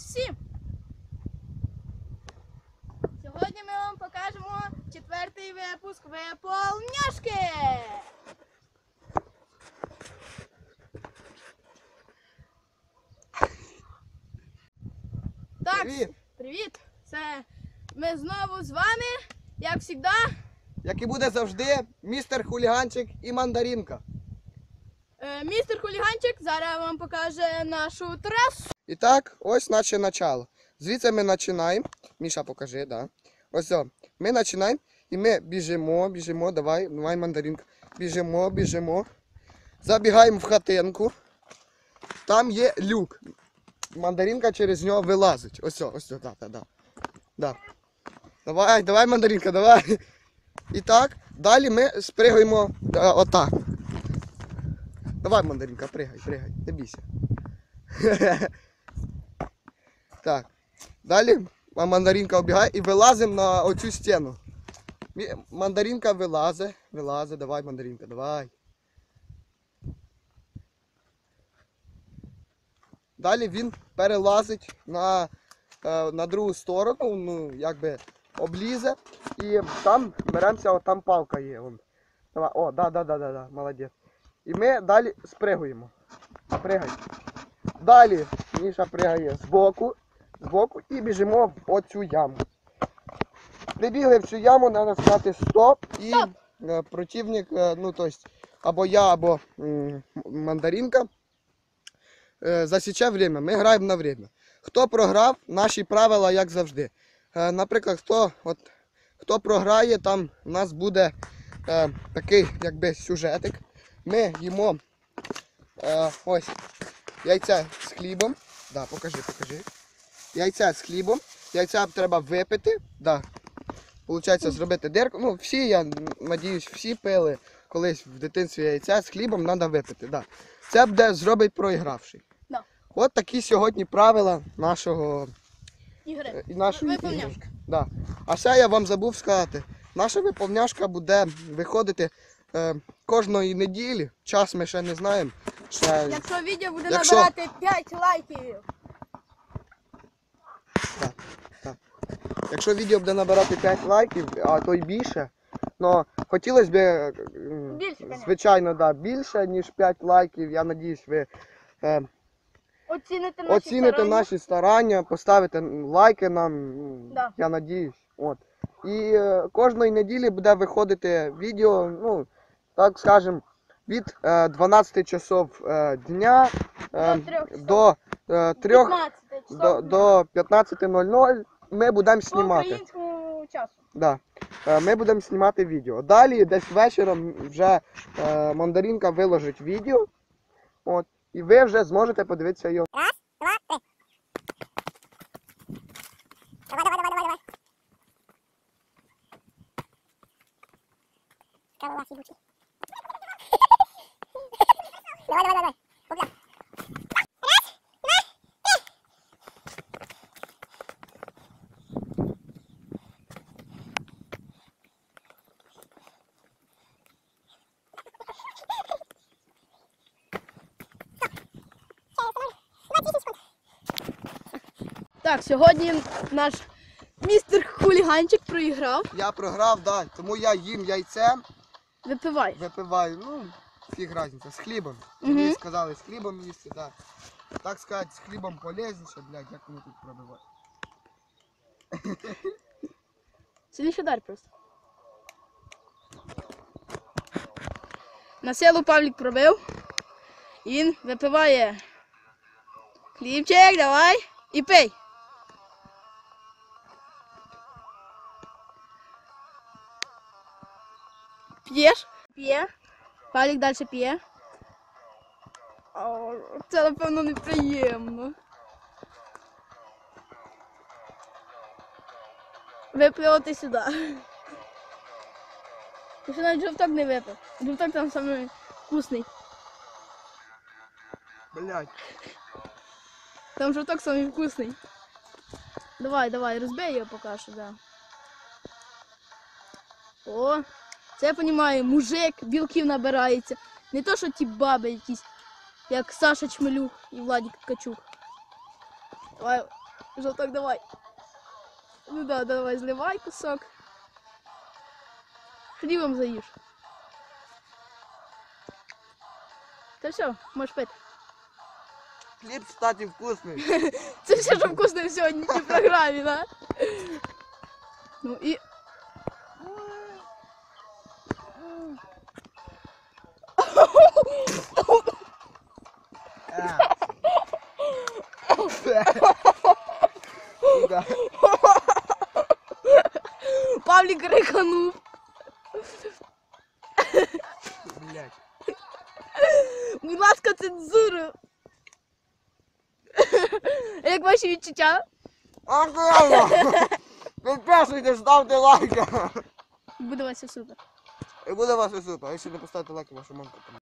всім! Сьогодні ми вам покажемо четвертий випуск виполняшки. Так, Привіт! привіт! Це ми знову з вами, як завжди, Як і буде завжди, містер хуліганчик і мандарінка. Е, містер Хуліганчик зараз вам покаже нашу трасу. І так, ось наше начало. Звідси ми починаємо. Міша, покажи, да. Ось о, ми починаємо і ми біжимо, біжимо, давай, давай мандаринка. Біжимо, біжимо. Забігаємо в хатинку. Там є люк. Мандаринка через нього вилазить. Ось, о, ось, о, да, да, да. да. Давай, давай, мандаринка, давай. І так, далі ми спригаємо е, отак. Давай, мандаринка, пригай, пригай, не бійся. Так. Далі ма- мандаринка оббігає і вилазимо на оцю стіну. Мандаринка вилазить, вилазить, давай, мандаринка, давай. Далі він перелазить на, е, на другу сторону, ну, якби облізе. І там беремося, от там палка є. Вон. Давай, о, да, да, да, да, да, молодець. І ми далі спригуємо. Пригай. Далі Міша пригає збоку, збоку і біжимо в оцю яму. Прибігли в цю яму, треба сказати стоп і е, противник, е, ну тобто, або я, або мандаринка е, засіче время. Ми граємо на время. Хто програв, наші правила, як завжди. Е, Наприклад, хто, от, хто програє, там у нас буде е, такий якби сюжетик. Ми їмо е, ось яйця з хлібом. Да, покажи, покажи. Яйця з хлібом. Яйця треба випити. Да. Получається зробити дирку. Ну, всі, я надіюсь, всі пили колись в дитинстві яйця з хлібом треба випити. Да. Це буде зробить проігравший. Да. От такі сьогодні правила нашого Ігри. е, нашої іграшки. Да. А ще я вам забув сказати, наша виповняшка буде виходити е, кожної неділі. Час ми ще не знаємо. Ще... Якщо відео буде Якщо- набирати 5 лайків. Якщо відео буде набирати 5 лайків, а то й більше, ну хотілося б, Більше, звичайно, да, більше, ніж 5 лайків. Я надіюсь, ви е, Оціните наші оціните старання. наші старання, поставите лайки нам. Да. Я надіюсь. От. І е, кожної неділі буде виходити відео, ну, так скажем, від е, 12 часов е, дня е, До трьох часов. до е, 3 до, до 15.00 ми будемо знімати. українському часу. Да. Е, Ми будемо знімати відео. Далі десь вечором вже е, мандаринка виложить відео. От, і ви вже зможете подивитися його. Давай, давай, давай, давай, давай. Кавалак ебучий. Давай, давай, давай. Погнали. Раз, два, три. Все, останови. Давай, 10 секунд. Так, сьогодні наш містер хуліганчик проіграв. Я програв, да, тому я їм яйце, Випивай. випиваю, ну, фіг разниця, з хлібом. Мгм. Мені сказали, з хлібом їсти, да. Так сказати, з хлібом полезніше, блядь, як вони тут пробивають. Сильніше удар просто. На силу Павлік пробив. І Він випиває. Хлібчик, давай. І пий. П'єш? П'є. Павлік далі п'є. О, Це напевно неприємно. Випив ти сюди. Ти ще навіть жовток не випив. Жовток там самий вкусний. Блядь. Там жовток самий вкусний. Давай, давай, розбей його поки що, да. О, це я розумію, мужик, білків набирається. Не то, що ті баби якісь, як Саша Чмелюк і Владик Ткачук. Давай, жовток, давай. Ну да, давай, зливай кусок. Хлібом заїж. Та все, можеш пити. Хліб, кстати, вкусний. Це все, що вкусно в програмі, да? Ну і. Да. Павлік риканув. Блядь. Будь ласка, цензуру. Як ваші відчуття? Охуенно! Підписуйтесь, ставте лайки. Буде вас все супер. І буде ваше супер. Якщо не поставите лайки, вашу мамку. там